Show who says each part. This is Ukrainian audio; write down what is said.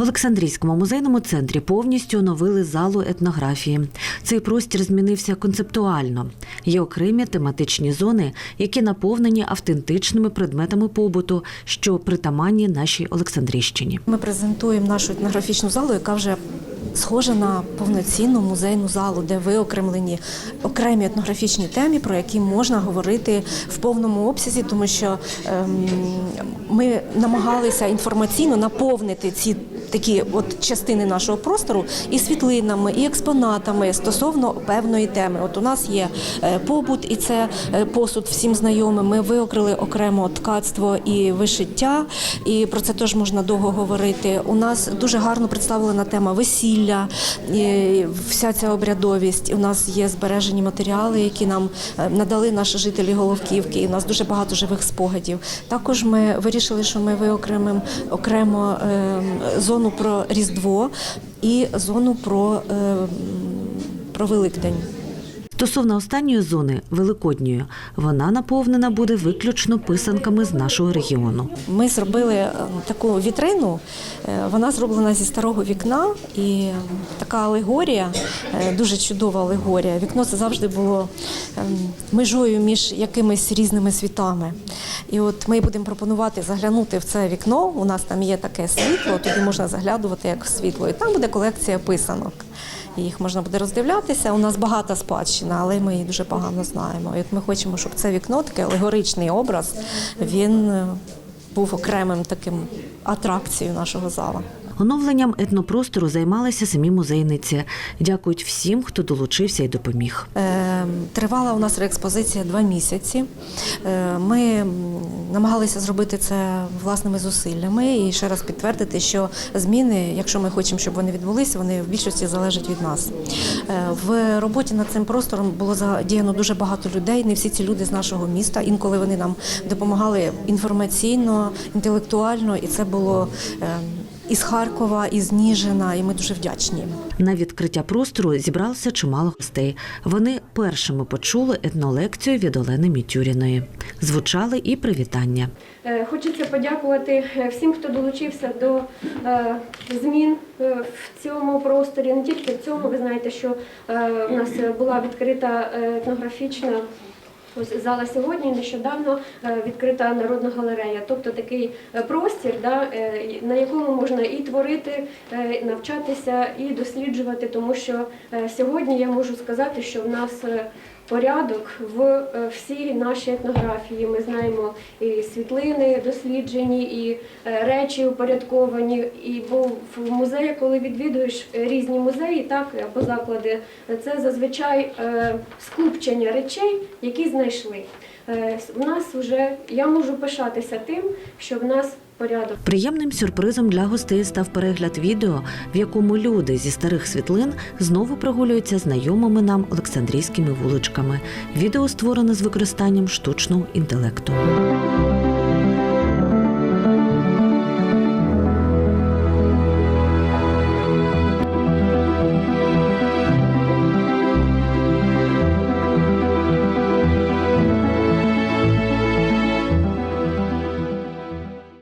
Speaker 1: В Олександрійському музейному центрі повністю оновили залу етнографії. Цей простір змінився концептуально. Є окремі тематичні зони, які наповнені автентичними предметами побуту, що притаманні нашій Олександрійщині.
Speaker 2: Ми презентуємо нашу етнографічну залу, яка вже схожа на повноцінну музейну залу, де виокремлені окремі етнографічні теми, про які можна говорити в повному обсязі, тому що ем, ми намагалися інформаційно наповнити ці такі от частини нашого простору і світлинами, і експонатами стосовно певної теми. От у нас є е, побут, і це е, посуд всім знайомим. Ми виокрили окремо ткацтво і вишиття, і про це теж можна довго говорити. У нас дуже гарно представлена тема весілля, вся ця обрядовість. У нас є збережені матеріали, які нам е, надали наші жителі Головківки. І у нас дуже багато живих спогадів. Також ми вирішили, що ми виокремимо окремо е, зону про Різдво і зону про, е, про Великдень.
Speaker 1: Стосовно останньої зони великодньої, вона наповнена буде виключно писанками з нашого регіону.
Speaker 2: Ми зробили е, таку вітрину. е, Вона зроблена зі старого вікна, і така алегорія, е, дуже чудова алегорія. Вікно це завжди було ем, межою між якимись різними світами. І от ми будемо пропонувати заглянути в це вікно. У нас там є таке світло, туди можна заглядувати як світло. І там буде колекція писанок. І Їх можна буде роздивлятися. У нас багата спадщина, але ми її дуже погано знаємо. І от ми хочемо, щоб це вікно, такий алегоричний образ, він е, був окремим таким атракцією нашого зала.
Speaker 1: Оновленням етнопростору займалися самі музейниці. Дякують всім, хто долучився і допоміг.
Speaker 2: Е, Тривала у нас реекспозиція два місяці. Е, Ми намагалися зробити це власними зусиллями і ще раз підтвердити, що зміни, якщо ми хочемо, щоб вони відбулися, вони в більшості залежать від нас. Е, В роботі над цим простором було задіяно дуже багато людей. Не всі ці люди з нашого міста. Інколи вони нам допомагали інформаційно, інтелектуально, і це було е, із Харкова, із Ніжина, і ми дуже вдячні.
Speaker 1: На відкриття простору зібралося чимало гостей. Вони першими почули етнолекцію від Олени Мітюріної. Звучали і привітання.
Speaker 3: Е, Хочеться подякувати е, всім, хто долучився до е, змін в цьому просторі. Не тільки в цьому, ви знаєте, що у нас була відкрита етнографічна. Ось зала сьогодні нещодавно е, відкрита народна галерея, тобто такий е, простір, да, е, на якому можна і творити, навчатися, і досліджувати, тому що сьогодні я можу сказати, що в нас порядок в е, всій нашій етнографії. Ми знаємо і світлини досліджені, і е, речі упорядковані. І бо в музеї, коли відвідуєш е, різні музеї, так або заклади, це зазвичай скупчення речей, які знайшли. У нас вже я можу пишатися тим, що в нас порядок.
Speaker 1: Приємним сюрпризом для гостей став перегляд відео, в якому люди зі старих світлин знову прогулюються знайомими нам Олександрійськими вуличками. Відео створено з використанням штучного інтелекту.